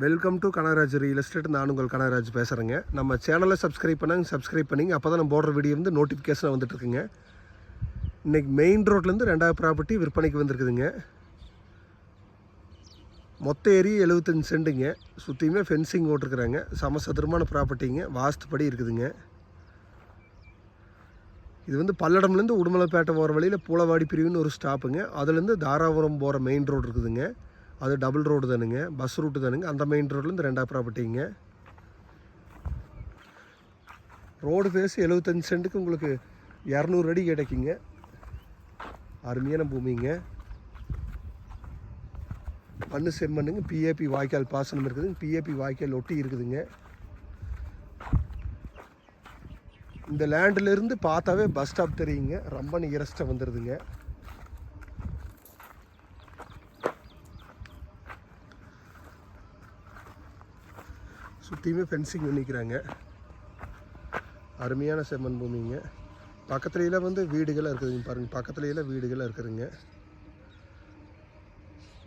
Welcome to Kanagaraj real estate நான் உங்கள் கனகராஜ் பேசுகிறேங்க நம்ம சேனலை சப்ஸ்கிரைப் பண்ணாங்க சப்ஸ்கிரைப் பண்ணிங்க. அப்போ தான் நம்ம போடுற வீடியோ வந்து நோட்டிஃபிகேஷன் வந்துட்டுருக்குங்க இன்றைக்கி மெயின் ரோட்லேருந்து ரெண்டாவது ப்ராப்பர்ட்டி விற்பனைக்கு வந்திருக்குதுங்க. மொத்த ஏரி எழுபத்தஞ்சு சென்ட்டுங்க சுற்றியுமே ஃபென்சிங் ஓட்டிருக்குறாங்க சமசதுரமான ப்ராப்பர்ட்டிங்க வாஸ்துப்படி இருக்குதுங்க. இது வந்து பல்லடம்லேருந்து உடுமலைப்பேட்டை போகிற வழியில் பூலவாடி பிரிவுன்னு ஒரு ஸ்டாப்புங்க அதுலேருந்து தாராபுரம் போகிற மெயின் ரோடு இருக்குதுங்க. அது டபுள் ரோடு தானுங்க. பஸ் ரூட்டு தானுங்க. அந்த மெயின் ரோட்லேருந்து ரெண்டா ப்ராப்பர்ட்டிங்க ரோடு ஃபேஸ் எழுபத்தஞ்சு சென்ட்டுக்கு உங்களுக்கு இரநூறு அடி கிடைக்குங்க. அருமையான பூமிங்க. மண் செம்மண்ணுங்க. பிஏபி வாய்க்கால் பாசனம் இருக்குதுங்க. பிஏபி வாய்க்கால் ஒட்டி இருக்குதுங்க. இந்த லேண்டிலிருந்து பார்த்தாவே பஸ் ஸ்டாப் தெரியுங்க. ரொம்ப நியரஸ்ட்டாக வந்துடுதுங்க சுற்றியுமே ஃபென்சிங் பண்ணிக்கிறாங்க அருமையான செம்மன் பூமிங்க. பக்கத்துலையெல்லாம் வந்து வீடுகளாக இருக்குதுங்க பாருங்கள் பக்கத்துலையெல்லாம் வீடுகளாக இருக்குதுங்க.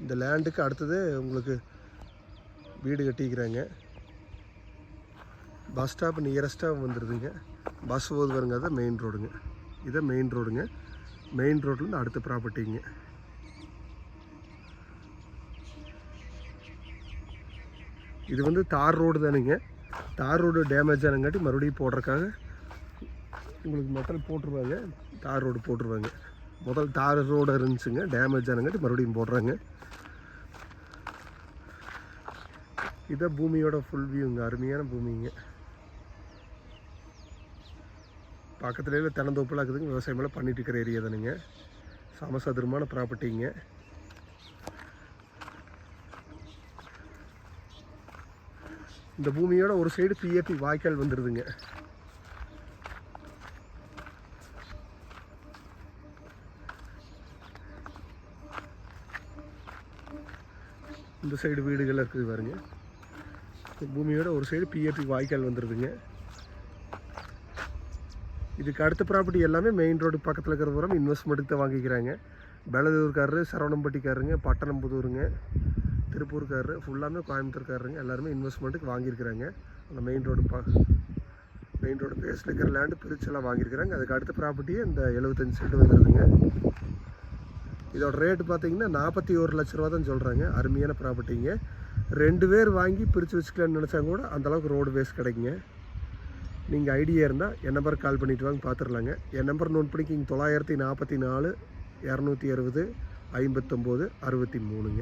இந்த லேண்டுக்கு அடுத்தது உங்களுக்கு வீடு கட்டிக்கிறாங்க. பஸ் ஸ்டாப் நியரஸ்ட்டாக வந்துடுதுங்க பஸ் போது வருங்க அதான் மெயின் ரோடுங்க இதான் மெயின் ரோடுங்க மெயின் ரோட்லேருந்து அடுத்த ப்ராப்பர்ட்டிங்க இது வந்து தார் ரோடு தானுங்க. தார் ரோடு டேமேஜ் ஆனங்காட்டி மறுபடியும் போடுறக்காக உங்களுக்கு மெட்டல் போட்டுருவாங்க. தார் ரோடு போட்டுருவாங்க. முதல் தார் ரோடு இருந்துச்சுங்க டேமேஜ் ஆனங்காட்டி மறுபடியும் போடுறாங்க. இதான் பூமியோட ஃபுல் வியூங்க அருமையான பூமிங்க. பக்கத்துலேயே தென்னந்தோப்புலாம் இருக்குதுங்க விவசாயமெல்லாம் பண்ணிட்டு இருக்கிற ஏரியா தானுங்க. சமசதுரமான ப்ராப்பர்ட்டிங்க இந்த பூமியோட ஒரு சைடு பிஏபி வாய்க்கால் வந்துடுதுங்க இந்த சைடு வீடுகள் இருக்குது பாருங்க. இந்த பூமியோட ஒரு சைடு பிஏபி வாய்க்கால் வந்துடுதுங்க இதுக்கு அடுத்த ப்ராப்பர்ட்டி எல்லாமே மெயின் ரோடு பக்கத்தில் இருக்கிற பூரா இன்வெஸ்ட்மெண்ட்டுக்கு தான் வாங்கிக்கிறாங்க. பெலதூர்காரரு சரவணம்பட்டிக்காரருங்க பட்டணம்புதூருங்க. திருப்பூர்காரரு ஃபுல்லாமே கோயம்புத்தூர்காரருங்க. எல்லாருமே இன்வெஸ்ட்மெண்ட்டுக்கு வாங்கியிருக்கிறாங்க. அந்த மெயின் ரோடு பா மெயின் ரோடு பேஸில் இருக்கிற லேண்டு பிரிச்செல்லாம் வாங்கியிருக்கிறாங்க. அதுக்கு அடுத்த ப்ராப்பர்ட்டியே இந்த எழுபத்தஞ்சு சென்ட் வந்துடுதுங்க இதோட ரேட்டு பார்த்தீங்கன்னா நாற்பத்தி ஒரு லட்ச ரூபா தான் சொல்கிறாங்க அருமையான ப்ராப்பர்ட்டிங்க ரெண்டு பேர் வாங்கி பிரித்து வச்சுக்கலான்னு நினச்சாங்க கூட அந்தளவுக்கு ரோடு பேஸ் கிடைக்குங்க. நீங்கள் ஐடியா இருந்தால் என் நம்பர் கால் பண்ணிட்டு வாங்க பார்த்துடலாங்க என் நம்பர் நோட் பண்ணிக்கிங்க தொள்ளாயிரத்தி நாற்பத்தி நாலு இரநூத்தி அறுபது ஐம்பத்தொம்போது அறுபத்தி மூணுங்க.